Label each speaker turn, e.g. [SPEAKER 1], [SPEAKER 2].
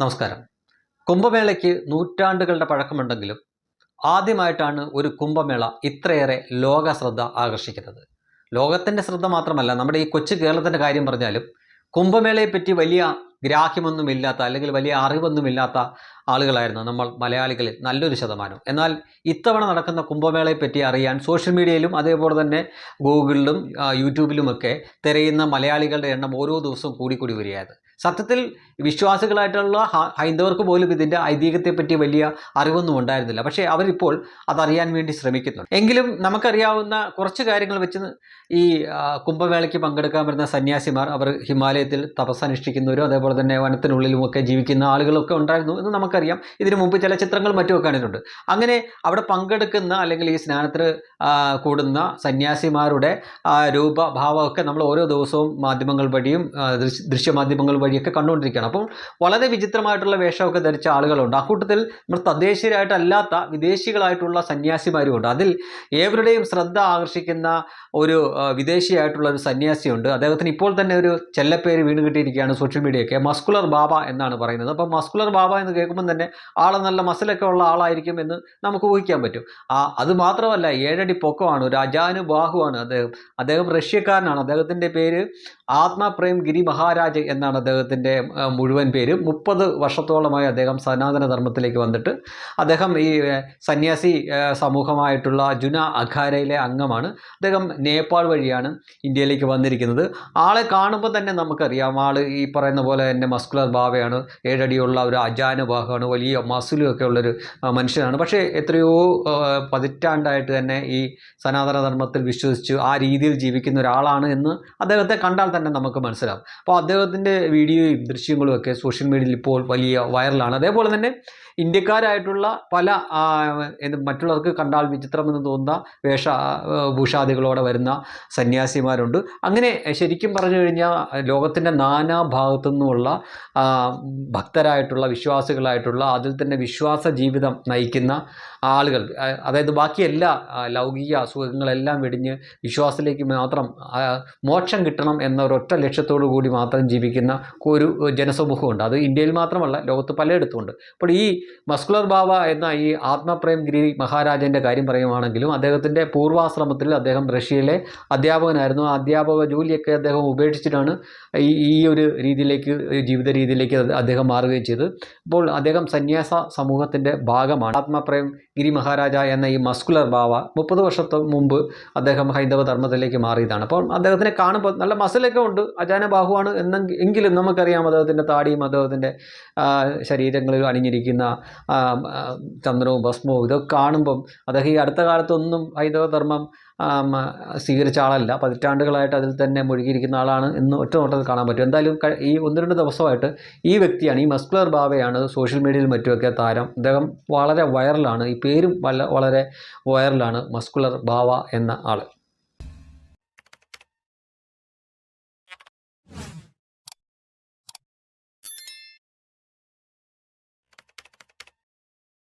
[SPEAKER 1] നമസ്കാരം. കുംഭമേളയ്ക്ക് നൂറ്റാണ്ടുകളുടെ പഴക്കമുണ്ടെങ്കിലും ആദ്യമായിട്ടാണ് ഒരു കുംഭമേള ഇത്രയേറെ ലോക ശ്രദ്ധ ആകർഷിക്കുന്നത്. ലോകത്തിന്റെ ശ്രദ്ധ മാത്രമല്ല നമ്മുടെ ഈ കൊച്ചു കേരളത്തിന്റെ കാര്യം പറഞ്ഞാലും കുംഭമേളയെപ്പറ്റി വലിയ ഗ്രാഹ്യമൊന്നുമില്ലാത്ത അല്ലെങ്കിൽ വലിയ അറിവൊന്നുമില്ലാത്ത ആളുകളായിരുന്നു നമ്മൾ മലയാളികളിൽ നല്ലൊരു ശതമാനം. എന്നാൽ ഇത്തവണ നടക്കുന്ന കുംഭമേളയെപ്പറ്റി അറിയാൻ സോഷ്യൽ മീഡിയയിലും അതേപോലെ തന്നെ ഗൂഗിളിലും യൂട്യൂബിലുമൊക്കെ തിരയുന്ന മലയാളികളുടെ എണ്ണം ഓരോ ദിവസവും കൂടിക്കൂടി വരികയായത് സത്യത്തിൽ വിശ്വാസികളായിട്ടുള്ള ഹൈന്ദവർക്ക് പോലും ഇതിന്റെ ഐതിഹ്യത്തെപ്പറ്റി വലിയ അറിവൊന്നും ഉണ്ടായിരുന്നില്ല. പക്ഷേ അവരിപ്പോൾ അതറിയാൻ വേണ്ടി ശ്രമിക്കുന്നുണ്ട്. എങ്കിലും നമുക്കറിയാവുന്ന കുറച്ച് കാര്യങ്ങൾ വെച്ച് ഈ കുംഭമേളയ്ക്ക് പങ്കെടുക്കാൻ വരുന്ന സന്യാസിമാർ അവർ ഹിമാലയത്തിൽ തപസ്സനുഷ്ഠിക്കുന്നവരും അതേപോലെ തന്നെ വനത്തിനുള്ളിലുമൊക്കെ ജീവിക്കുന്ന ആളുകളൊക്കെ ഉണ്ടായിരുന്നു എന്ന് നമുക്കറിയാം. ഇതിനു മുമ്പ് ചില ചിത്രങ്ങൾ മറ്റുമൊക്കെ കണ്ടിട്ടുണ്ട്. അങ്ങനെ അവിടെ പങ്കെടുക്കുന്ന അല്ലെങ്കിൽ ഈ സ്നാനത്തിന് കൂടുന്ന സന്യാസിമാരുടെ രൂപഭാവമൊക്കെ നമ്മൾ ഓരോ ദിവസവും മാധ്യമങ്ങൾ വഴിയും ദൃശ്യമാധ്യമങ്ങൾ ദൃശ്യ ദൃശ്യമാധ്യമങ്ങൾ വഴിയൊക്കെ കണ്ടുകൊണ്ടിരിക്കുകയാണ്. അപ്പം വളരെ വിചിത്രമായിട്ടുള്ള വേഷമൊക്കെ ധരിച്ച ആളുകളുണ്ട്. ആ കൂട്ടത്തിൽ നമ്മൾ തദ്ദേശീയരായിട്ടല്ലാത്ത വിദേശികളായിട്ടുള്ള സന്യാസിമാരും ഉണ്ട് അതിൽ ഏവരുടെയും ശ്രദ്ധ ആകർഷിക്കുന്ന ഒരു വിദേശിയായിട്ടുള്ള ഒരു സന്യാസിയുണ്ട്. അദ്ദേഹത്തിന് ഇപ്പോൾ തന്നെ ഒരു ചെല്ലപ്പേര് വീണ് കിട്ടിയിരിക്കുകയാണ് സോഷ്യൽ മീഡിയയൊക്കെ. മസ്കുലർ ബാബ എന്നാണ് പറയുന്നത്. അപ്പം മസ്കുലർ ബാബ എന്ന് കേൾക്കുമ്പോൾ തന്നെ ആൾ നല്ല മസിലൊക്കെ ഉള്ള ആളായിരിക്കും എന്ന് നമുക്ക് ഊഹിക്കാൻ പറ്റും. ആ അത് മാത്രമല്ല ഏഴടി പൊക്കമാണ് ഒരു അജാനു ബാഹുവാണ് അദ്ദേഹം. അദ്ദേഹം റഷ്യക്കാരനാണ്. അദ്ദേഹത്തിന്റെ പേര് ആത്മപ്രേം ഗിരി മഹാരാജ് എന്നാണ് അദ്ദേഹത്തിന്റെ മുഴുവൻ പേര് മുപ്പത് വർഷത്തോളമായി അദ്ദേഹം സനാതന ധർമ്മത്തിലേക്ക് വന്നിട്ട് അദ്ദേഹം ഈ സന്യാസി സമൂഹമായിട്ടുള്ള ജുന അഖാരയിലെ അംഗമാണ്. അദ്ദേഹം നേപ്പാൾ വഴിയാണ് ഇന്ത്യയിലേക്ക് വന്നിരിക്കുന്നത്. ആളെ കാണുമ്പോൾ തന്നെ നമുക്കറിയാം ആൾ ഈ പറയുന്ന പോലെ തന്നെ മസ്കുലർ ഭാവയാണ് ഏഴടിയുള്ള ഒരു അജാനുബാഹമാണ് വലിയ മസിലും ഒക്കെ ഉള്ളൊരു മനുഷ്യനാണ്. പക്ഷേ എത്രയോ പതിറ്റാണ്ടായിട്ട് തന്നെ ഈ സനാതന ധർമ്മത്തിൽ വിശ്വസിച്ച് ആ രീതിയിൽ ജീവിക്കുന്ന ഒരാളാണ് എന്ന് അദ്ദേഹത്തെ കണ്ടാൽ തന്നെ നമുക്ക് മനസ്സിലാവും. അപ്പോൾ അദ്ദേഹത്തിന്റെ വീഡിയോയും ദൃശ്യങ്ങളും ഒക്കെ സോഷ്യൽ മീഡിയയിൽ ഇപ്പോൾ വലിയ വൈറലാണ്. അതേപോലെ തന്നെ ഇന്ത്യക്കാരായിട്ടുള്ള പല മറ്റുള്ളവർക്ക് കണ്ടാൽ വിചിത്രമെന്ന് തോന്നുന്ന വേഷ ഭൂഷാദികളോടെ വരുന്ന സന്യാസിമാരുണ്ട്. അങ്ങനെ ശരിക്കും പറഞ്ഞു കഴിഞ്ഞാൽ ലോകത്തിന്റെ നാനാ ഭാഗത്തു നിന്നുമുള്ള ഭക്തരായിട്ടുള്ള വിശ്വാസികളായിട്ടുള്ള അതിൽ തന്നെ വിശ്വാസ ജീവിതം നയിക്കുന്ന ആളുകൾ അതായത് ബാക്കി എല്ലാ ലൗകിക അസുഖങ്ങളെല്ലാം വെടിഞ്ഞ് വിശ്വാസത്തിലേക്ക് മാത്രം മോക്ഷം കിട്ടണം എന്ന ഒരൊറ്റ ലക്ഷ്യത്തോടു കൂടി മാത്രം ജീവിക്കുന്ന ഒരു ജനസമൂഹമുണ്ട്. അത് ഇന്ത്യയിൽ മാത്രമല്ല ലോകത്ത് പലയിടത്തുമുണ്ട്. അപ്പോൾ ഈ മസ്കുലർ ബാബ എന്ന ഈ ആത്മപ്രേം ഗിരി മഹാരാജന്റെ കാര്യം പറയുകയാണെങ്കിലും അദ്ദേഹത്തിന്റെ പൂർവാശ്രമത്തിൽ അദ്ദേഹം റഷ്യയിലെ അധ്യാപകനായിരുന്നു. ആ അധ്യാപക ജോലിയൊക്കെ അദ്ദേഹം ഉപേക്ഷിച്ചിട്ടാണ് ഈ ഈ ഒരു രീതിയിലേക്ക് ജീവിത രീതിയിലേക്ക് അദ്ദേഹം മാറുകയും ചെയ്തു അപ്പോൾ അദ്ദേഹം സന്യാസ സമൂഹത്തിന്റെ ഭാഗമാണ്. ആത്മപ്രേം ഗിരി മഹാരാജ എന്ന ഈ മസ്കുലർ ബാവ മുപ്പത് വർഷത്തെ മുമ്പ് അദ്ദേഹം ഹൈന്ദവ ധർമ്മത്തിലേക്ക് മാറിയതാണ്. അപ്പോൾ അദ്ദേഹത്തിനെ കാണുമ്പോൾ നല്ല മസിലൊക്കെ ഉണ്ട്. അജാന ബാഹുവാണ് എന്നെങ്കിൽ എങ്കിലും നമുക്കറിയാം അദ്ദേഹത്തിന്റെ താടിയും അദ്ദേഹത്തിന്റെ ശരീരങ്ങളിൽ അണിഞ്ഞിരിക്കുന്ന ചന്ദ്രവും ഭസ്മവും ഇതൊക്കെ കാണുമ്പം അദ്ദേഹം ഈ അടുത്ത കാലത്തൊന്നും ഹൈന്ദവ ധർമ്മം സ്വീകരിച്ച ആളല്ല. പതിറ്റാണ്ടുകളായിട്ട് അതിൽ തന്നെ മുഴുകിയിരിക്കുന്ന ആളാണ് എന്ന് ഒറ്റ നോട്ടത്തിൽ കാണാൻ പറ്റും. എന്തായാലും ഈ ഒന്ന് രണ്ട് ദിവസമായിട്ട് ഈ വ്യക്തിയാണ് ഈ മസ്കുലർ ബാബയാണ് സോഷ്യൽ മീഡിയയിൽ മറ്റുമൊക്കെ താരം. അദ്ദേഹം വളരെ വൈറലാണ്. ഈ പേരും വളരെ വൈറലാണ് മസ്കുലർ ബാവ എന്ന ആൾ